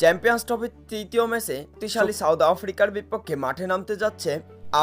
Champions ট্রফির তৃতীয় ম্যাচে শক্তিশালী সাউথ আফ্রিকার বিপক্ষে মাঠে নামতে যাচ্ছে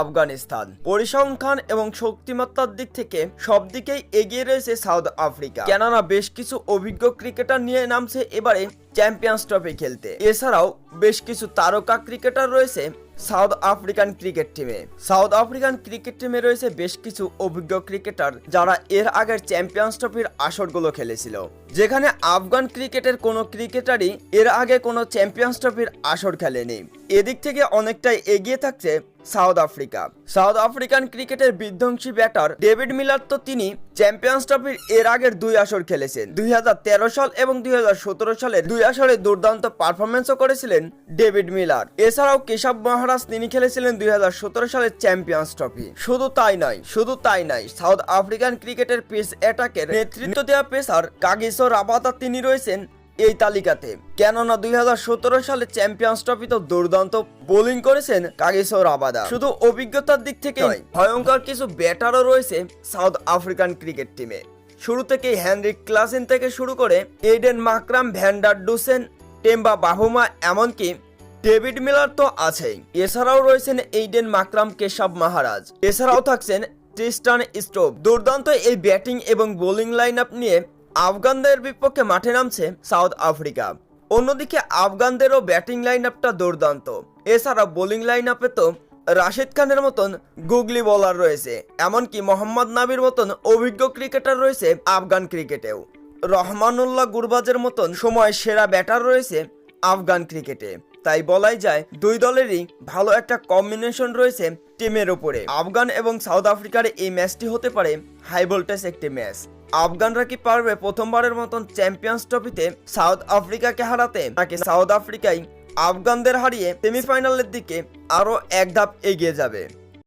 আফগানিস্তান। পরিসংখ্যান এবং শক্তিমত্তার দিক থেকে সব দিকেই এগিয়ে রয়েছে সাউথ আফ্রিকা। কেননা বেশ কিছু অভিজ্ঞ ক্রিকেটার নিয়ে নামছে এবারে চ্যাম্পিয়ন্স ট্রফি খেলতে। এছাড়াও বেশ কিছু তারকা ক্রিকেটার রয়েছে সাউথ আফ্রিকান ক্রিকেট টিমে। সাউথ আফ্রিকান ক্রিকেট টিমে রয়েছে বেশ কিছু অভিজ্ঞ ক্রিকেটার যারা এর আগের চ্যাম্পিয়ন্স ট্রফির আসরগুলো খেলেছিল। যেখানে আফগান ক্রিকেটের কোনো ক্রিকেটারই এর আগে কোনো চ্যাম্পিয়ন্স ট্রফির আসর খেলেনি। এদিক থেকে অনেকটাই এগিয়ে থাকছে সাউথ আফ্রিকা। সাউথ আফ্রিকান ক্রিকেটের বিধ্বংসী ব্যাটার ডেভিড মিলার তো তিনি চ্যাম্পিয়ন্স ট্রফির এর আগের দুই আসর খেলেছেন। দু হাজার তেরো সাল এবং দুই সালের দুই আসরে দুর্দান্ত পারফরমেন্সও করেছিলেন ডেভিড মিলার। এছাড়াও কেশব মহারাজ তিনি খেলেছিলেন দুই হাজার সতেরো সালের চ্যাম্পিয়ন্স ট্রফি। শুধু তাই নয়, শুধু তাই নয়, সাউথ আফ্রিকান ক্রিকেটের পেস অ্যাটাকের নেতৃত্ব দেওয়া পেসার কাগিসো রাবাতা তিনি রয়েছেন এই তালিকাতে। কেননা দুই সালে চ্যাম্পিয়ন্স ট্রফিতে দুর্দান্ত বোলিং করেছেন কাগিসো রাবাদা শুধু অভিজ্ঞতার দিক থেকে ভয়ঙ্কর কিছু ব্যাটারও রয়েছে সাউথ আফ্রিকান ক্রিকেট টিমে। শুরু থেকে হ্যানরিক ক্লাসিন থেকে শুরু করে Aiden Markram van der Dussen, Temba Bavuma, এমনকি ডেভিড মিলার তো আছেই। এছাড়াও রয়েছেন এইডেন মাকরাম, কেশব মহারাজ। এছাড়াও থাকছেন ট্রিস্টান স্টোভ। দুর্দান্ত এই ব্যাটিং এবং বোলিং লাইন নিয়ে আফগানদের বিপক্ষে মাঠে নামছে সাউথ আফ্রিকা। অন্যদিকে আফগানদেরও ব্যাটিং লাইন আপটা দুর্দান্ত। এছাড়া বোলিং লাইন আপে তো রাশিদ খানের মতন গুগলি বোলার রয়েছে, এমনকি মোহাম্মদ নাবির মতন অভিজ্ঞ ক্রিকেটার রয়েছে আফগান ক্রিকেটেও রহমানুল্লাহ গুরবাজের মতন সময় সেরা ব্যাটার রয়েছে আফগান ক্রিকেটে তাই বলাই যায়, দুই দলেরই ভালো একটা কম্বিনেশন রয়েছে টিমের উপরে। আফগান এবং সাউথ আফ্রিকার এই ম্যাচটি হতে পারে হাই ভোল্টেজ একটি ম্যাচ আফগানরা কি পারবে প্রথমবারের মতন চ্যাম্পিয়ন্স ট্রফিতে সাউথ আফ্রিকাকে হারাতে? নাকি সাউথ আফ্রিকায় আফগানদের হারিয়ে সেমিফাইনালের দিকে আরও এক ধাপ এগিয়ে যাবে?